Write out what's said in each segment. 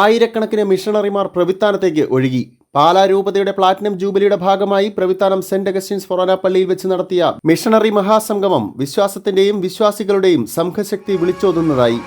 ആയിരക്കണക്കിന് മിഷണറിമാർ പ്രവിത്താനത്തേക്ക് ഒഴുകി. പാലാ രൂപതയുടെ പ്ലാറ്റിനം ജൂബിലിയുടെ ഭാഗമായി പ്രവിത്താനം സെന്റ് അഗസ്റ്റിൻസ് ഫൊറോന പള്ളിയിൽ വെച്ച് നടത്തിയ മിഷണറി മഹാസംഗമം വിശ്വാസത്തിന്റെയും വിശ്വാസികളുടെയും സംഘശക്തി വിളിച്ചോതുന്നതായി.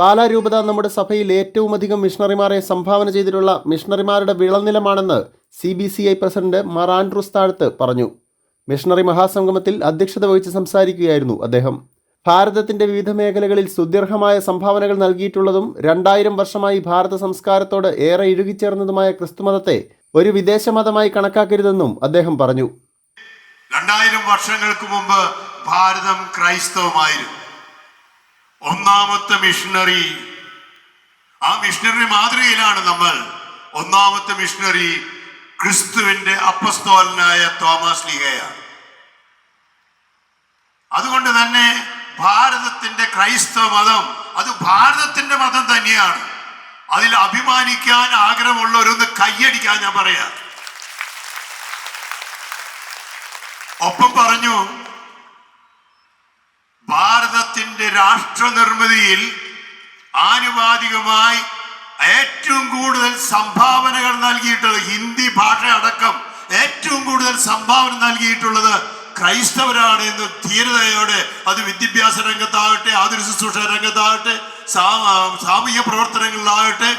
പാലാ രൂപത നമ്മുടെ സഭയിൽ ഏറ്റവും അധികം മിഷണറിമാരെ സംഭാവന ചെയ്തിട്ടുള്ള മിഷണറിമാരുടെ വിളനിലമാണെന്ന് C B C I president Mar Andrews Thazhath പറഞ്ഞു. മിഷണറി മഹാസംഗമത്തിൽ അധ്യക്ഷത വഹിച്ച് സംസാരിക്കുകയായിരുന്നു അദ്ദേഹം. ഭാരതത്തിന്റെ വിവിധ മേഖലകളിൽ സുദീർഘമായ സംഭാവനകൾ നൽകിയിട്ടുള്ളതും രണ്ടായിരം വർഷമായി ഭാരത സംസ്കാരത്തോട് ഏറെ ഇഴുകിച്ചേർന്നതുമായ ക്രിസ്തുമതത്തെ ഒരു വിദേശ മതമായി കണക്കാക്കരുതെന്നും അദ്ദേഹം പറഞ്ഞു. രണ്ടായിരം വർഷങ്ങൾക്ക് മുമ്പ് ഭാരതം ക്രൈസ്തവമായിരുന്നു. ഒന്നാമത്തെ മിഷണറി ആ മിഷണറി മാതൃകയിലാണ് നമ്മൾ ഒന്നാമത്തെ മിഷണറി ക്രിസ്തുവിന്റെ അപ്പസ്തോലനായ തോമസ് ലീഗയാണ് അതുകൊണ്ട് തന്നെ ഭാരതത്തിന്റെ ക്രൈസ്തവ മതം അത് ഭാരതത്തിന്റെ മതം തന്നെയാണ്. അതിൽ അഭിമാനിക്കാൻ ആഗ്രഹമുള്ളവരൊന്ന് കയ്യടിക്കാൻ ഞാൻ പറയാം. ഒപ്പം പറഞ്ഞു ഭാരതത്തിന്റെ രാഷ്ട്ര നിർമ്മിതിയിൽ ആനുപാതികമായി ഏറ്റവും കൂടുതൽ സംഭാവനകൾ നൽകിയിട്ടുള്ളത് ഹിന്ദി ഭാഷ അടക്കം ഏറ്റവും കൂടുതൽ സംഭാവന നൽകിയിട്ടുള്ളത് ക്രൈസ്തവരാണ് എന്ന് ധീരതയോടെ അത് വിദ്യാഭ്യാസ രംഗത്താകട്ടെ ആതുര ശുശ്രൂഷ രംഗത്താകട്ടെ സാമൂഹ്യ പ്രവർത്തനങ്ങളിലാകട്ടെ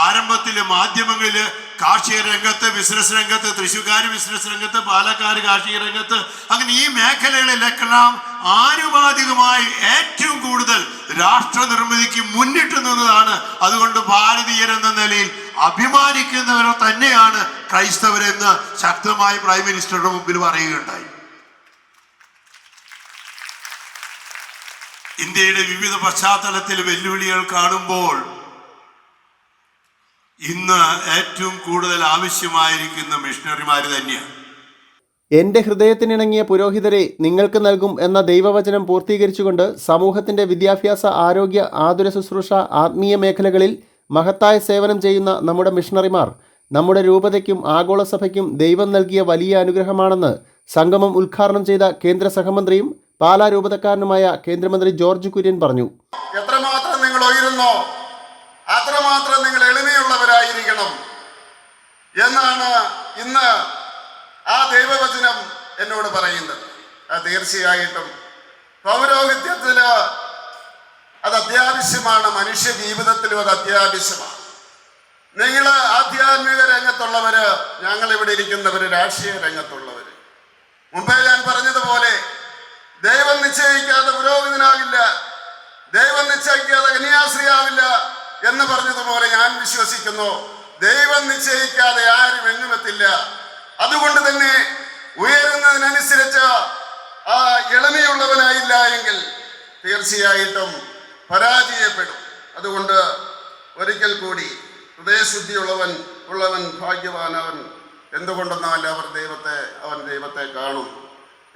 ആരംഭത്തിലെ മാധ്യമങ്ങളിൽ കാർഷിക രംഗത്ത് ബിസിനസ് രംഗത്ത് തൃശ്ശൂർക്കാർ ബിസിനസ് രംഗത്ത് പാലക്കാട് കാർഷിക രംഗത്ത് അങ്ങനെ ഈ മേഖലകളിലെല്ലാം ആനുപാതികമായി ഏറ്റവും കൂടുതൽ രാഷ്ട്ര നിർമ്മിതിക്ക് മുന്നിട്ട് നിന്നതാണ്. അതുകൊണ്ട് ഭാരതീയരെന്ന നിലയിൽ അഭിമാനിക്കുന്നവർ തന്നെയാണ് ക്രൈസ്തവരെന്ന് ശക്തമായി പ്രൈം മിനിസ്റ്ററുടെ മുമ്പിൽ പറയുകയുണ്ടായി. ഇന്ത്യയുടെ വിവിധ പശ്ചാത്തലത്തിൽ വെല്ലുവിളികൾ കാണുമ്പോൾ ഇന്ന് ഏറ്റവും കൂടുതൽ ആവശ്യമായിരിക്കുന്ന മിഷണറിമാർ തന്നെയാണ്. എന്റെ ഹൃദയത്തിനിണങ്ങിയ പുരോഹിതരെ നിങ്ങൾക്ക് നൽകും എന്ന ദൈവവചനം പൂർത്തീകരിച്ചുകൊണ്ട് സമൂഹത്തിന്റെ വിദ്യാഭ്യാസ ആരോഗ്യ ആതുര ശുശ്രൂഷ ആത്മീയ മേഖലകളിൽ മഹത്തായ സേവനം ചെയ്യുന്ന നമ്മുടെ മിഷണറിമാർ നമ്മുടെ രൂപതയ്ക്കും ആഗോള സഭയ്ക്കും ദൈവം നൽകിയ വലിയ അനുഗ്രഹമാണെന്ന് സംഗമം ഉദ്ഘാടനം ചെയ്ത കേന്ദ്ര സഹമന്ത്രിയും പാലാ രൂപതക്കാരനുമായ കേന്ദ്രമന്ത്രി ജോർജ് കുര്യൻ പറഞ്ഞു. എത്രമാത്രം നിങ്ങൾ ഉയരുന്നോ? അത്രമാത്രം നിങ്ങൾ എളിമയുള്ളവരായിരിക്കണം എന്നാണ് ഇന്ന് ആ ദൈവവചനം എന്നോട് പറയുന്നത്. അത് തീർച്ചയായിട്ടും പൗരോഹിത്യത്തിൽ അത് അത്യാവശ്യമാണ്. മനുഷ്യ ജീവിതത്തിലും അത് അത്യാവശ്യമാണ്. നിങ്ങൾ ആധ്യാത്മിക രംഗത്തുള്ളവര് ഞങ്ങൾ ഇവിടെ ഇരിക്കുന്നവര് രാഷ്ട്രീയ രംഗത്തുള്ളവര്. മുമ്പേ ഞാൻ പറഞ്ഞതുപോലെ ദൈവം നിശ്ചയിക്കാതെ പുരോഹിതനാകില്ല. ദൈവം നിശ്ചയിക്കാതെ കന്യാസ്ത്രീയാവില്ല എന്ന് പറഞ്ഞതുപോലെ ഞാൻ വിശ്വസിക്കുന്നു. ദൈവം നിശ്ചയിക്കാതെ ആരും എങ്ങുമെത്തില്ല അതുകൊണ്ട് തന്നെ ഉയരുന്നതിനനുസരിച്ച് ആ എളിമയുള്ളവനായില്ല എങ്കിൽ തീർച്ചയായിട്ടും പരാജയപ്പെടും. അതുകൊണ്ട് ഒരിക്കൽ കൂടി ഹൃദയശുദ്ധിയുള്ളവൻ ഉള്ളവൻ ഭാഗ്യവാൻ അവൻ എന്തുകൊണ്ടെന്നാൽ അവർ ദൈവത്തെ അവൻ ദൈവത്തെ കാണും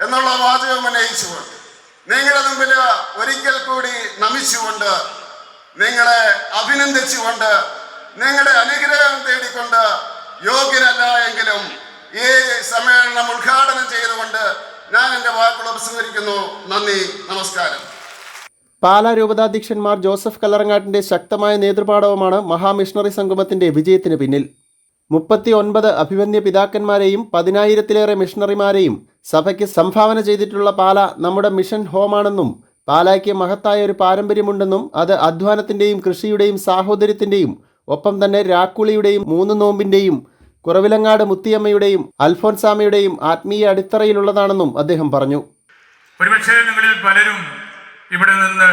എന്നുള്ള വാചകം ഉന്നയിച്ചുകൊണ്ട് നിങ്ങളുടെ മുമ്പിൽ ഒരിക്കൽ കൂടി നമിച്ചുകൊണ്ട് നിങ്ങളെ അഭിനന്ദിച്ചുകൊണ്ട് നിങ്ങളുടെ അനുഗ്രഹം തേടിക്കൊണ്ട് യോഗ്യനല്ല എങ്കിലും ഈ സമ്മേളനം ഉദ്ഘാടനം ചെയ്തുകൊണ്ട് ഞാൻ എന്റെ വാക്കുകൾ ഉപസംഹരിക്കുന്നു. നന്ദി നമസ്കാരം. പാലാ രൂപതാധ്യക്ഷന്മാർ ജോസഫ് കല്ലറങ്ങാട്ടിന്റെ ശക്തമായ നേതൃപാടവമാണ് മഹാമിഷണറി സംഗമത്തിന്റെ വിജയത്തിന് പിന്നിൽ. മുപ്പത്തി ഒൻപത് അഭിമന്യ പിതാക്കന്മാരെയും പതിനായിരത്തിലേറെ മിഷണറിമാരെയും സഭയ്ക്ക് സംഭാവന ചെയ്തിട്ടുള്ള പാല നമ്മുടെ മിഷൻ ഹോമാണെന്നും പാലായ്ക്ക് മഹത്തായ ഒരു പാരമ്പര്യമുണ്ടെന്നും അത് അധ്വാനത്തിന്റെയും കൃഷിയുടെയും സാഹോദര്യത്തിന്റെയും ഒപ്പം തന്നെ രാക്കുളിയുടെയും മൂന്ന് നോമ്പിന്റെയും കുറവിലങ്ങാട് മുത്തിയമ്മയുടെയും അൽഫോൻസാമയുടെയും ആത്മീയ അടിത്തറയിലുള്ളതാണെന്നും അദ്ദേഹം പറഞ്ഞു. ഒരുപക്ഷെ നിങ്ങളിൽ പലരും ഇവിടെ നിന്ന്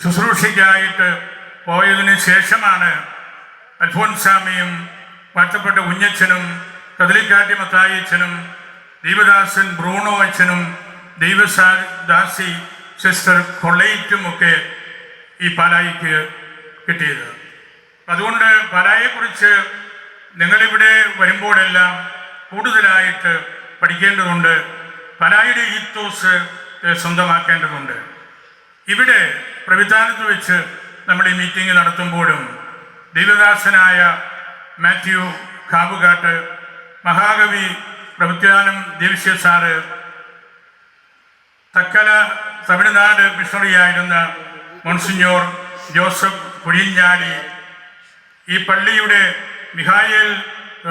ശുശ്രൂഷയ്ക്കായിട്ട് പോയതിന് ശേഷമാണ് അൽഫോൻസാമിയും വാഴ്ത്തപ്പെട്ട കുഞ്ഞച്ഛനും കദലിക്കാട്ടി മത്തായിച്ചനും ദൈവദാസൻ ബ്രൂണോ അച്ഛനും ദൈവസാ ദാസി സിസ്റ്റർ കൊള്ളയിറ്റുമൊക്കെ ഈ പാലായിക്ക് കിട്ടിയത്. അതുകൊണ്ട് പാലായെക്കുറിച്ച് നിങ്ങളിവിടെ വരുമ്പോഴെല്ലാം കൂടുതലായിട്ട് പഠിക്കേണ്ടതുണ്ട്. പലായുടെ ഈത്തോസ് സ്വന്തമാക്കേണ്ടതുണ്ട്. ഇവിടെ പ്രവിധാനത്ത് വെച്ച് നമ്മൾ ഈ മീറ്റിംഗ് നടത്തുമ്പോഴും ദൈവദാസനായ മാത്യു കാവുകാട്ട് മഹാകവി പ്രവിധാനം ദേവിശ്യ സാറ് തക്കല തമിഴ്നാട് മിഷണറിയായിരുന്ന മോൺസിഞ്ഞോർ ജോസഫ് കുഴിഞ്ഞാലി ഈ പള്ളിയുടെ മിഹായേൽ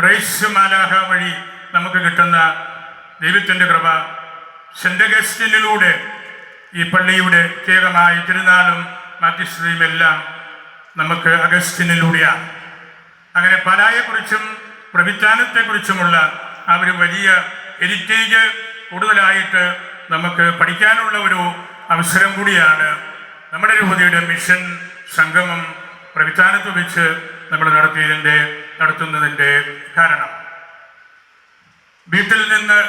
റൈസ് മാലാഹ വഴി നമുക്ക് കിട്ടുന്ന ദൈവത്തിന്റെ കൃപ സെന്റ് അഗസ്റ്റിനിലൂടെ ഈ പള്ളിയുടെ പ്രത്യേകമായി തിരുനാളും മാറ്റിസ്ഥിതിയും എല്ലാം നമുക്ക് അഗസ്റ്റിനിലൂടെയാണ്. അങ്ങനെ പലായെക്കുറിച്ചും പ്രവിധാനത്തെക്കുറിച്ചുമുള്ള ആ ഒരു വലിയ ഹെരിറ്റേജ് കൂടുതലായിട്ട് നമുക്ക് പഠിക്കാനുള്ള ഒരു അവസരം കൂടിയാണ് നമ്മുടെ രൂപതയുടെ മിഷൻ സംഗമം പ്രവിധാനത്ത് വെച്ച് നമ്മൾ നടത്തിയതിന്റെ നടത്തുന്നതിന്റെ കാരണം. വീട്ടിൽ നിന്ന്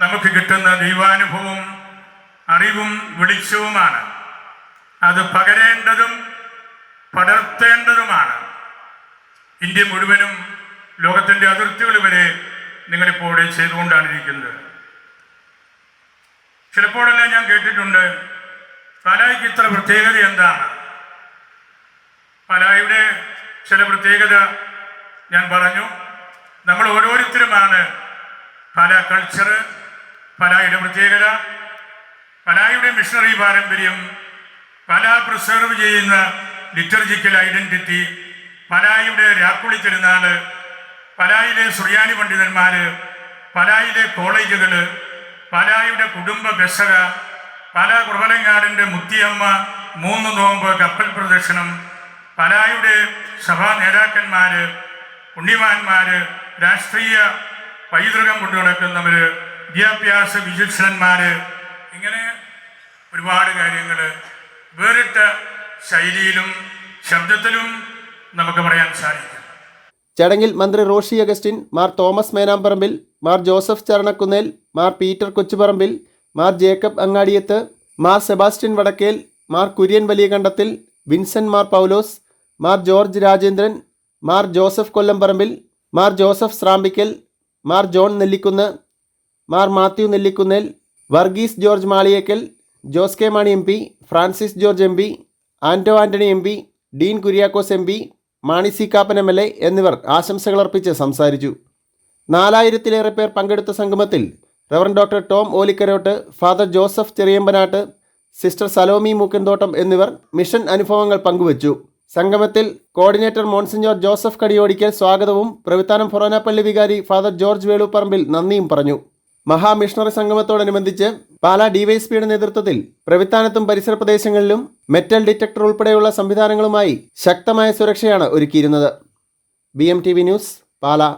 നമുക്ക് കിട്ടുന്ന ദൈവാനുഭവവും അറിവും വെളിച്ചവുമാണ്. അത് പകരേണ്ടതും പടർത്തേണ്ടതുമാണ്. ഇന്ത്യ മുഴുവനും ലോകത്തിന്റെ അതിർത്തികൾ വരെ നിങ്ങളിപ്പോൾ ചെയ്തുകൊണ്ടാണ് ഇരിക്കുന്നത് ചിലപ്പോഴെല്ലാം ഞാൻ കേട്ടിട്ടുണ്ട് പാലായിക്ക് ഇത്ര പ്രത്യേകത എന്താണ്? പാലായുടെ ചില പ്രത്യേകത ഞാൻ പറഞ്ഞു. നമ്മൾ ഓരോരുത്തരുമാണ്. പല കൾച്ചർ പലായുടെ പ്രത്യേകത പലായുടെ മിഷണറി പാരമ്പര്യം പല പ്രിസർവ് ചെയ്യുന്ന ലിറ്റർജിക്കൽ ഐഡന്റിറ്റി പലായുടെ രാക്കുളി തിരുനാൾ പലായിലെ സുറിയാനി പണ്ഡിതന്മാർ പലായിലെ കോളേജുകൾ പലായുടെ കുടുംബ ബസക പല കുറവലങ്ങാടിന്റെ മുത്തിയമ്മ മൂന്ന് നോമ്പ് കപ്പൽ പ്രദർശനം പലായുടെ സഭാ നേതാക്കന്മാര് പുണ്യവാന്മാര് രാഷ്ട്രീയ പൈതൃകം കൊണ്ടു നടക്കുന്നവര് വിദ്യാഭ്യാസ വിചക്ഷണന്മാര് ഇങ്ങനെ ഒരുപാട് കാര്യങ്ങൾ വേറിട്ട ശൈലിയിലും ശബ്ദത്തിലും നമുക്ക് പറയാൻ സാധിക്കും. ചടങ്ങിൽ മന്ത്രി Roshy Augustine Mar Thomas Menamparampil Mar Joseph Charanakunnel Mar Peter Kochuparampil Mar Jacob Angadiath Mar Sebastian Vadakkel Mar Kurian Valiyakandathil Vincent Mar Paulose Mar George Rajendran Mar Joseph Kollamparampil Mar Joseph Srampickal Mar John Nellikunnu Mar Mathew Nellikunnel Varghese George Maliyekkal Jose K Mani M P Francis George M P Anto Antony M P Dean Kuriakose M P Mani C Kappan M L A എന്നിവർ ആശംസകൾ അർപ്പിച്ച് സംസാരിച്ചു. നാലായിരത്തിലേറെ പേർ പങ്കെടുത്ത സംഗമത്തിൽ reverend doctor Tom Olikkarottu father Joseph Cheriyampanattu sister Salomi Mookkanthottam എന്നിവർ mission അനുഭവങ്ങൾ പങ്കുവച്ചു. സംഗമത്തിൽ കോർഡിനേറ്റർ മോൺസിഞ്ഞോർ ജോസഫ് കടിയോടിക്കൽ സ്വാഗതവും പ്രവിത്താനം ഫൊറോനാപ്പള്ളി വികാരി ഫാദർ ജോർജ് വേളുപ്പറമ്പിൽ നന്ദിയും പറഞ്ഞു. മഹാമിഷണറി സംഗമത്തോടനുബന്ധിച്ച് പാലാ ഡിവൈഎസ്പിയുടെ നേതൃത്വത്തിൽ പ്രവിത്താനത്തും പരിസര പ്രദേശങ്ങളിലും മെറ്റൽ ഡിറ്റക്ടർ ഉൾപ്പെടെയുള്ള സംവിധാനങ്ങളുമായി ശക്തമായ സുരക്ഷയാണ് ഒരുക്കിയിരുന്നത്. B news Pala.